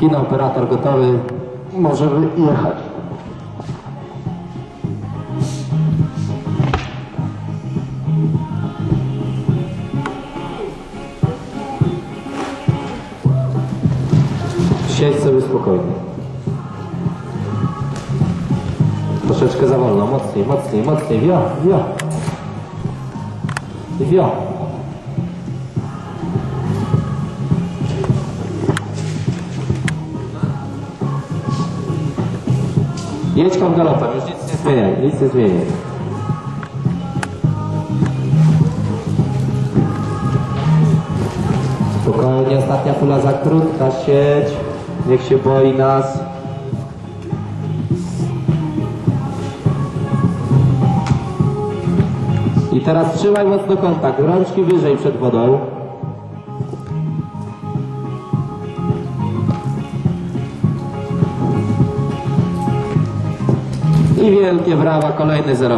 Kino operator gotowy. Możemy jechać. Siedź sobie spokojnie. Troszeczkę za wolno, mocniej, mocniej, mocniej, wio, wio. Wio. Jedź tam galopem, już nic nie zmieniaj, nic nie zmieniaj. Spokojnie, ostatnia pula za krótka, siedź. Niech się boi nas. I teraz trzymaj mocno kontakt, rączki wyżej przed wodą. I wielkie brawa, kolejny zerowy.